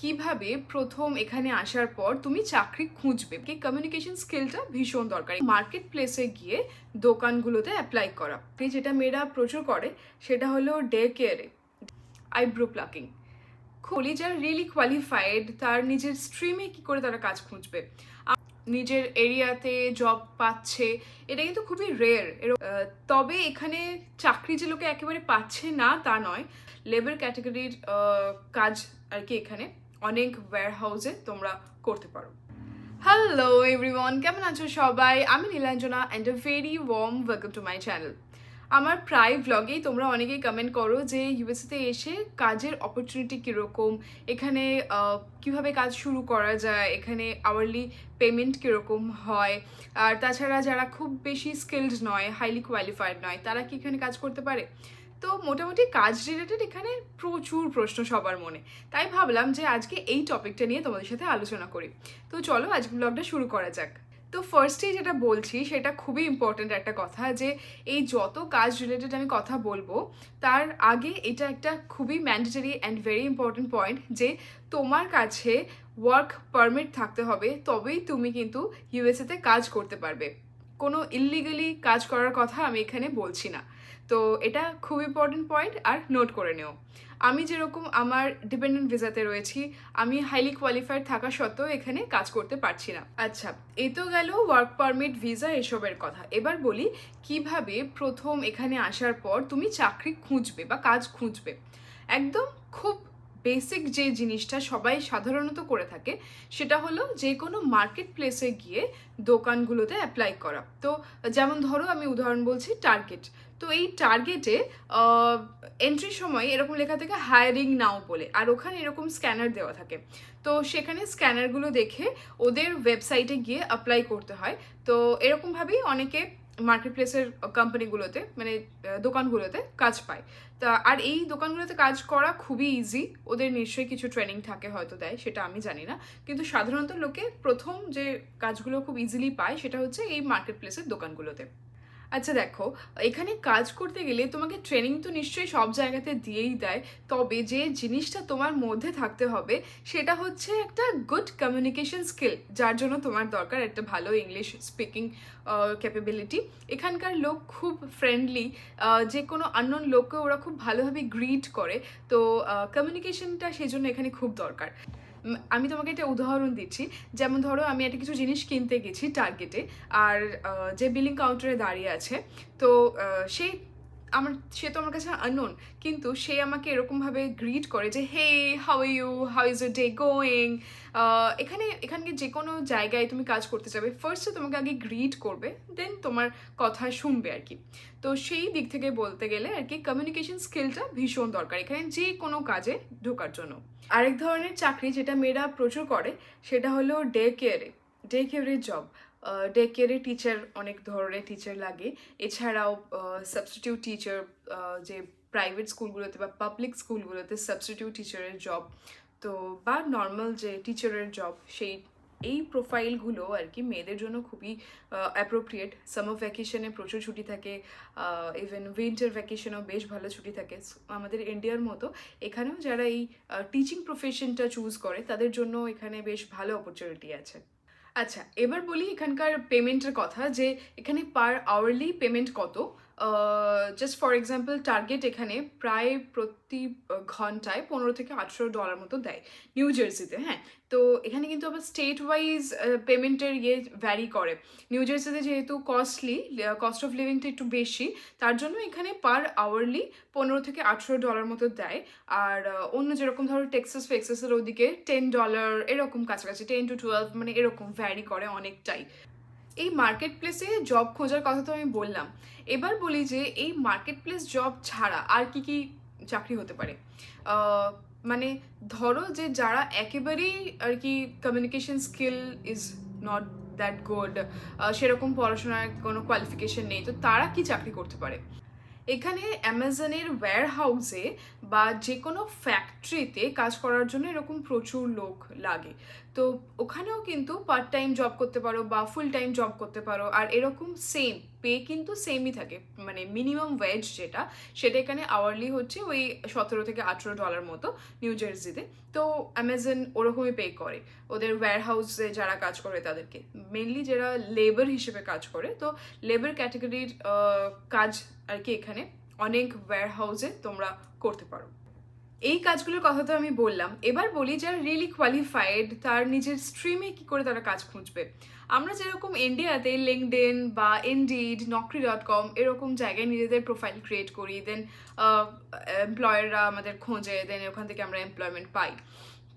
কীভাবে প্রথম এখানে আসার পর তুমি চাকরি খুঁজবে? কি কমিউনিকেশন স্কিলটা ভীষণ দরকারি। মার্কেট প্লেসে গিয়ে দোকানগুলোতে অ্যাপ্লাই করা। যেটা মেয়েরা প্রচুর করে, সেটা হলো ডে কেয়ারে আইব্রো প্লাকিং খুলি যারা রিয়েলি কোয়ালিফাইড তার নিজের স্ট্রিমে কি করে তারা কাজ খুঁজবে? নিজের এরিয়াতে জব পাচ্ছে, এটা কিন্তু খুবই রেয়ার তবে এখানে চাকরি যে লোকে একেবারে পাচ্ছে না তা নয় লেবার ক্যাটাগরির কাজ আর কি এখানে। অনেক ওয়্যার হাউসে তোমরা করতে পারো। হ্যালো এভরিওয়ান কেমন আছো সবাই? আমি Nilanjana and a very warm welcome to my channel আমার প্রায় ভ্লগেই তোমরা অনেকেই কমেন্ট করো যে ইউএসএতে এসে কাজের অপরচুনিটি কীরকম, এখানে কীভাবে কাজ শুরু করা যায়, এখানে আওয়ারলি পেমেন্ট কীরকম হয়, আর তাছাড়া যারা খুব বেশি স্কিলড নয় হাইলি কোয়ালিফাইড নয়, তারা কি এখানে কাজ করতে পারে? তো মোটামুটি কাজ রিলেটেড এখানে প্রচুর প্রশ্ন সবার মনে। তাই ভাবলাম যে আজকে এই টপিকটা নিয়ে তোমাদের সাথে আলোচনা করি। তো চলো আজকে ব্লগটা শুরু করা যাক। তো ফার্স্টেই যেটা বলছি, সেটা খুবই ইম্পর্ট্যান্ট একটা কথা যে এই যত কাজ রিলেটেড আমি কথা বলব, তার আগে এটা একটা খুবই mandatory and very important point যে তোমার কাছে ওয়ার্ক পারমিট থাকতে হবে, তবেই তুমি কিন্তু ইউএসএতে কাজ করতে পারবে। কোনো ইলিগালি কাজ করার কথা আমি এখানে বলছি না। তো এটা খুব ইম্পর্টেন্ট পয়েন্ট আর নোট করে নিও। আমি যেরকম আমার ডিপেন্ডেন্ট ভিসাতে রয়েছি, আমি হাইলি কোয়ালিফাইড থাকা সত্ত্বেও এখানে কাজ করতে পারছি না। আচ্ছা এ তো গেল ওয়ার্ক পারমিট ভিসা এসবের কথা। এবার বলি, কীভাবে প্রথম এখানে আসার পর তুমি চাকরি খুঁজবে বা কাজ খুঁজবে? একদম খুব বেসিক যে জিনিসটা সবাই সাধারণত করে থাকে, সেটা হলো যে কোনো মার্কেট প্লেসে গিয়ে দোকানগুলোতে অ্যাপ্লাই করা। তো যেমন ধরো আমি উদাহরণ বলছি টার্গেট তো এই টার্গেটে এন্ট্রির সময় এরকম লেখা থাকে হায়ারিং নাও বলে। আর ওখানে এরকম স্ক্যানার দেওয়া থাকে। তো সেখানে স্ক্যানারগুলো দেখে ওদের ওয়েবসাইটে গিয়ে অ্যাপ্লাই করতে হয়। তো এরকমভাবেই অনেকে মার্কেট প্লেসের কোম্পানিগুলোতে মানে দোকানগুলোতে কাজ পায়। তা আর এই দোকানগুলোতে কাজ করা খুবই ইজি ওদের নিশ্চয়ই কিছু ট্রেনিং থাকে হয়তো দেয়, সেটা আমি জানি না। কিন্তু সাধারণত লোকে প্রথম যে কাজগুলো খুব ইজিলি পায়, সেটা হচ্ছে এই মার্কেট প্লেসের দোকানগুলোতে। আচ্ছা দেখো, এখানে কাজ করতে গেলে তোমাকে ট্রেনিং তো নিশ্চয়ই সব জায়গাতে দিয়েই দেয়, তবে যে জিনিসটা তোমার মধ্যে থাকতে হবে সেটা হচ্ছে একটা গুড কমিউনিকেশন স্কিল যার জন্য তোমার দরকার একটা ভালো ইংলিশ স্পিকিং ক্যাপাবিলিটি এখানকার লোক খুব ফ্রেন্ডলি যে কোনো আননোন লোককে ওরা খুব ভালোভাবে গ্রিট করে, তো কমিউনিকেশনটা সেই জন্য এখানে খুব দরকার। আমি তোমাকে একটা উদাহরণ দিচ্ছি। যেমন ধরো আমি একটা কিছু জিনিস কিনতে গেছি টার্গেটে আর যে বিলিং কাউন্টারে দাঁড়িয়ে আছে তো আহ, সে আমার, সে তো আমার কাছে আননোন কিন্তু সে আমাকে এরকমভাবে গ্রিট করে যে hey how you how is a day going এখানে, এখানকে যে কোনো জায়গায় তুমি কাজ করতে যাবে ফার্স্টে তোমাকে আগে গ্রিট করবে দেন তোমার কথা শুনবে আর কি। তো সেই দিক থেকে বলতে গেলে আর কি কমিউনিকেশন স্কিলটা ভীষণ দরকার এখানে যে কোনো কাজে ঢোকার জন্য। আরেক ধরনের চাকরি যেটা মেয়েরা প্রচুর করে, সেটা হলো ডে কেয়ারে ডে কেয়ারের জব ডে কেয়ারে টিচার অনেক ধরনের টিচার লাগে। এছাড়াও সাবস্টিটিউট টিচার যে প্রাইভেট স্কুলগুলোতে বা পাবলিক স্কুলগুলোতে সাবস্টিটিউট টিচারের জব তো, বা নর্মাল যে টিচারের জব সেই, এই প্রোফাইলগুলো আর কি মেয়েদের জন্য খুবই অ্যাপ্রোপ্রিয়েট সামার ভ্যাকেশনে প্রচুর ছুটি থাকে ইভেন উইন্টার ভ্যাকেশনেও বেশ ভালো ছুটি থাকে। আমাদের ইন্ডিয়ার মতো এখানেও যারা এই টিচিং প্রফেশনটা চুজ করে, তাদের জন্য এখানে বেশ ভালো অপরচুনিটি আছে। আচ্ছা এবার বলি এখানকার পেমেন্টের কথা যে এখানে পার আওয়ারলি পেমেন্ট কত? জাস্ট ফর এক্সাম্পল টার্গেট এখানে প্রায় প্রতি ঘন্টায় পনেরো থেকে আঠেরো ডলার মতো দেয় নিউ জার্সিতে হ্যাঁ? তো এখানে কিন্তু আবার স্টেট ওয়াইজ পেমেন্টের ইয়ে ভ্যারি করে। নিউ জার্সিতে যেহেতু কস্টলি কস্ট অফ লিভিংটা একটু বেশি, তার জন্য এখানে পার আওয়ারলি পনেরো থেকে আঠেরো ডলার মতো দেয়। আর অন্য যেরকম ধরো টেক্সাস ফেক্সাসের ওদিকে টেন ডলার এরকম কাছাকাছি টেন টু টুয়েলভ মানে এরকম ভ্যারি করে অনেকটাই। এই মার্কেট প্লেসে জব খোঁজার কথা তো আমি বললাম। এবার বলি যে এই মার্কেট প্লেস জব ছাড়া আর কি কি চাকরি হতে পারে? মানে ধরো যে যারা একেবারেই আর কি communication skill is not that good সেরকম পড়াশোনার কোনো কোয়ালিফিকেশন নেই, তো তারা কি চাকরি করতে পারে? এখানে অ্যামাজনের ওয়্যার হাউসে বা যে কোনো ফ্যাক্টরিতে কাজ করার জন্য এরকম প্রচুর লোক লাগে। তো ওখানেও কিন্তু পার্ট টাইম জব করতে পারো বা ফুল টাইম জব করতে পারো। আর এরকম সেম পে কিন্তু সেমই থাকে। মানে মিনিমাম ওয়েজ যেটা, সেটা এখানে আওয়ারলি হচ্ছে ওই সতেরো থেকে আঠেরো ডলার মতো নিউ জার্সিতে তো অ্যামাজন ওরকমই পে করে। ওদের ওয়্যার হাউসে যারা কাজ করে তাদেরকে। মেনলি যারা লেবার হিসেবে কাজ করে। তো লেবার ক্যাটাগরির কাজ আর কি এখানে। অনেক ওয়্যার হাউসে তোমরা করতে পারো। এই কাজগুলোর কথা তো আমি বললাম। এবার বলি যারা রিয়েলি কোয়ালিফাইড তার নিজের স্ট্রিমে কি করে তারা কাজ খুঁজবে। আমরা যেরকম ইন্ডিয়াতে লিঙ্কডেন বা ইন্ডিড নকরি ডট কম এরকম জায়গায় নিজেদের প্রোফাইল ক্রিয়েট করি দেন এমপ্লয়াররা আমাদের খোঁজে দেন ওখান থেকে আমরা এমপ্লয়মেন্ট পাই।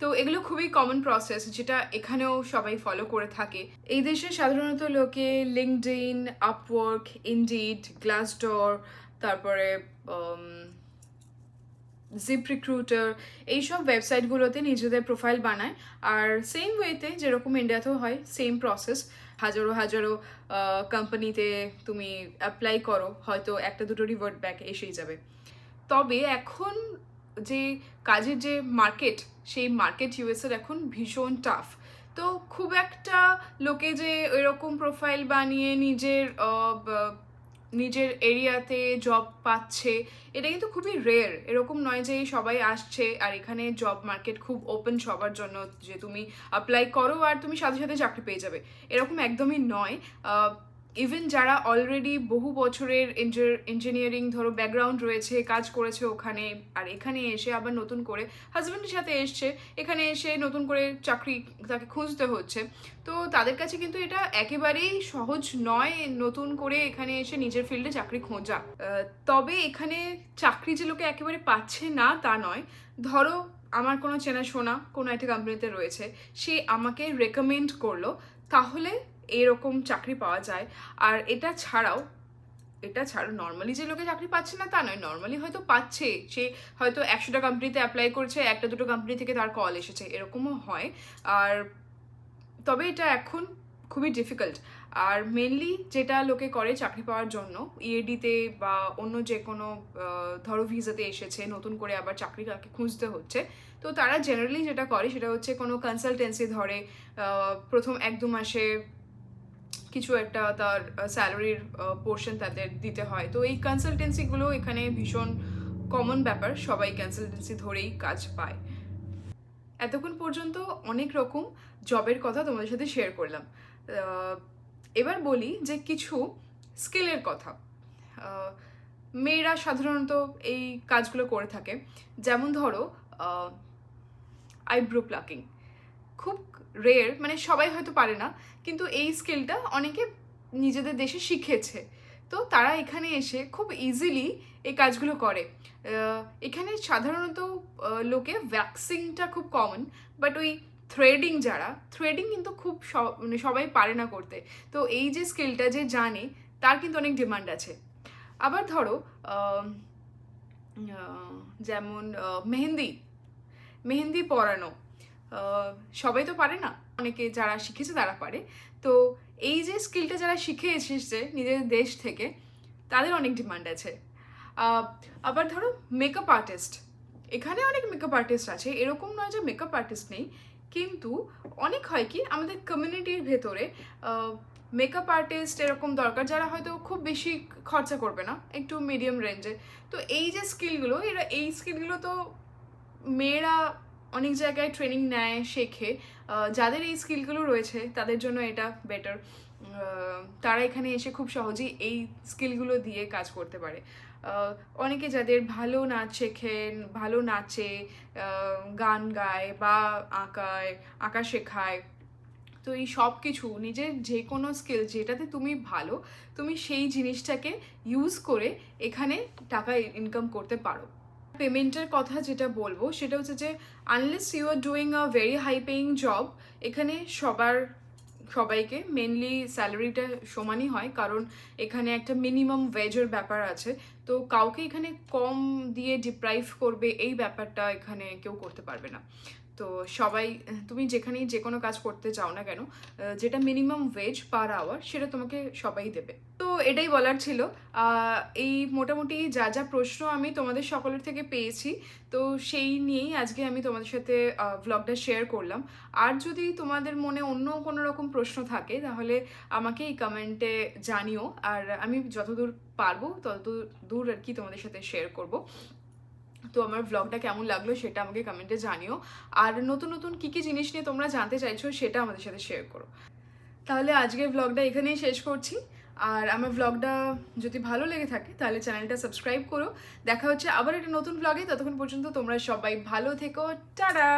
তো এগুলো খুবই কমন প্রসেস যেটা এখানেও সবাই ফলো করে থাকে। এই দেশে সাধারণত লোকে লিঙ্কডইন আপওয়ার্ক ইন্ডিড গ্লাসডোর তারপরে জিপ রিক্রুটার এইসব ওয়েবসাইটগুলোতে নিজেদের প্রোফাইল বানায়। আর সেম ওয়েতে যেরকম ইন্ডিয়াতেও হয় সেম প্রসেস হাজারো হাজারো কোম্পানিতে তুমি অ্যাপ্লাই করো, হয়তো একটা দুটো রিভার্ট ব্যাক এসেই যাবে। তবে এখন যে কাজের যে মার্কেট সেই মার্কেট ইউএসের এখন ভীষণ টাফ তো খুব একটা লোকে যে এরকম প্রোফাইল বানিয়ে নিজের নিজের এরিয়াতে জব পাচ্ছে, এটা কিন্তু খুবই রেয়ার এরকম নয় যে সবাই আসছে আর এখানে জব মার্কেট খুব ওপেন সবার জন্য যে তুমি অ্যাপ্লাই করো আর তুমি সাথে সাথে চাকরি পেয়ে যাবে, এরকম একদমই নয়। ইভেন যারা অলরেডি বহু বছরের ইঞ্জিনিয়ারিং ধরো ব্যাকগ্রাউন্ড রয়েছে, কাজ করেছে ওখানে, আর এখানে এসে আবার নতুন করে হাজব্যান্ডের সাথে এসছে, এখানে এসে নতুন করে চাকরি তাকে খুঁজতে হচ্ছে। তো তাদের কাছে কিন্তু এটা একেবারেই সহজ নয় নতুন করে এখানে এসে নিজের ফিল্ডে চাকরি খোঁজা। তবে এখানে চাকরি যে লোকে একেবারে পাচ্ছে না তা নয়। ধরো আমার কোনো চেনাশোনা কোনো একটা কোম্পানিতে রয়েছে, সে আমাকে রেকমেন্ড করল, তাহলে এরকম চাকরি পাওয়া যায়। আর এটা ছাড়াও, এটা ছাড়া নর্মালি যে লোকে চাকরি পাচ্ছে না তা নয় নর্মালি হয়তো পাচ্ছে। সে হয়তো একশোটা কোম্পানিতে অ্যাপ্লাই করছে, একটা দুটো কোম্পানি থেকে তার কল এসেছে, এরকমও হয়। আর তবে এটা এখন খুবই ডিফিকাল্ট আর মেনলি যেটা লোকে করে চাকরি পাওয়ার জন্য ইএডিতে বা অন্য যে কোনো ধরো ভিসাতে এসেছে, নতুন করে আবার চাকরি তাকে খুঁজতে হচ্ছে। তো তারা জেনারেলি যেটা করে সেটা হচ্ছে কোনো কনসালটেন্সি ধরে প্রথম এক দু মাসে কিছু একটা তার স্যালারির পোর্শন তাদের দিতে হয়। তো এই কনসালটেন্সিগুলো এখানে ভীষণ কমন ব্যাপার, সবাই কনসালটেন্সি ধরেই কাজ পায়। এতক্ষণ পর্যন্ত অনেক রকম জবের কথা তোমাদের সাথে শেয়ার করলাম। এবার বলি যে কিছু স্কিলের কথা। মেয়েরা সাধারণত এই কাজগুলো করে থাকে। যেমন ধরো আইব্রো প্লাকিং খুব রেয়ার মানে সবাই হয়তো পারে না, কিন্তু এই স্কিলটা অনেকে নিজেদের দেশে শিখেছে। তো তারা এখানে এসে খুব ইজিলি এই কাজগুলো করে। এখানে সাধারণত লোকে ভ্যাক্সিংটা খুব কমন বাট ওই থ্রেডিং যারা থ্রেডিং কিন্তু খুব মানে সবাই পারে না করতে। তো এই যে স্কিলটা যে জানে, তার কিন্তু অনেক ডিমান্ড আছে। আবার ধরো যেমন মেহেন্দি। মেহেন্দি পরানো। সবাই তো পারে না। অনেকে যারা শিখেছে তারা পারে। তো এই যে স্কিলটা যারা শিখে এসেছে নিজের দেশ থেকে, তাদের অনেক ডিমান্ড আছে। আবার ধরো মেকআপ আর্টিস্ট এখানে অনেক মেকআপ আর্টিস্ট আছে। এরকম নয় যে মেকআপ আর্টিস্ট নেই। কিন্তু অনেক হয় কি, আমাদের কমিউনিটির ভেতরে মেকআপ আর্টিস্ট এরকম দরকার যারা হয়তো খুব বেশি খরচা করবে না, একটু মিডিয়াম রেঞ্জে তো এই যে স্কিলগুলো এরা, এই স্কিলগুলো তো মেয়েরা অনেক জায়গায় ট্রেনিং নেয়, শেখে। যাদের এই স্কিলগুলো রয়েছে, তাদের জন্য এটা বেটার তারা এখানে এসে খুব সহজেই এই স্কিলগুলো দিয়ে কাজ করতে পারে। অনেকে যাদের ভালো নাচ শেখেন ভালো নাচে গান গায় বা আঁকায়, আঁকা শেখায়। তো এই সব কিছু নিজের যে কোনো স্কিল যেটাতে তুমি ভালো, তুমি সেই জিনিসটাকে ইউজ করে এখানে টাকা ইনকাম করতে পারো। পেমেন্টের কথা যেটা বলব, সেটা হচ্ছে যে unless you are doing a very high paying job এখানে সবার, সবাইকে মেনলি স্যালারিটা সমানই হয়, কারণ এখানে একটা মিনিমাম ওয়েজের ব্যাপার আছে। তো কাউকে এখানে কম দিয়ে ডিপ্রাইভ করবে এই ব্যাপারটা এখানে কেউ করতে পারবে না। তো সবাই, তুমি যেখানেই যে কোনো কাজ করতে চাও না কেন যেটা মিনিমাম ওয়েজ পার আওয়ার সেটা তোমাকে সবাই দেবে। তো এটাই বলার ছিল। এই মোটামুটি যা যা প্রশ্ন আমি তোমাদের সকলের থেকে পেয়েছি, তো সেই নিয়েই আজকে আমি তোমাদের সাথে ভ্লগটা শেয়ার করলাম। আর যদি তোমাদের মনে অন্য কোনো রকম প্রশ্ন থাকে, তাহলে আমাকে এই কমেন্টে জানিও। আর আমি যতদূর পারব, ততদূর দূর আর কি তোমাদের সাথে শেয়ার করব। তো আমার ব্লগটা কেমন লাগল সেটা আমাকে কমেন্টে জানিও। আর নতুন নতুন কী কী জিনিস নিয়ে তোমরা জানতে চাইছো সেটা আমাদের সাথে শেয়ার করো। তাহলে আজকের ব্লগটা এখানেই শেষ করছি। আর আমার ব্লগটা যদি ভালো লেগে থাকে তাহলে চ্যানেলটা সাবস্ক্রাইব করো। দেখা হচ্ছে আবার একটা নতুন ব্লগে ততক্ষণ পর্যন্ত তোমরা সবাই ভালো থেকো। টাটা!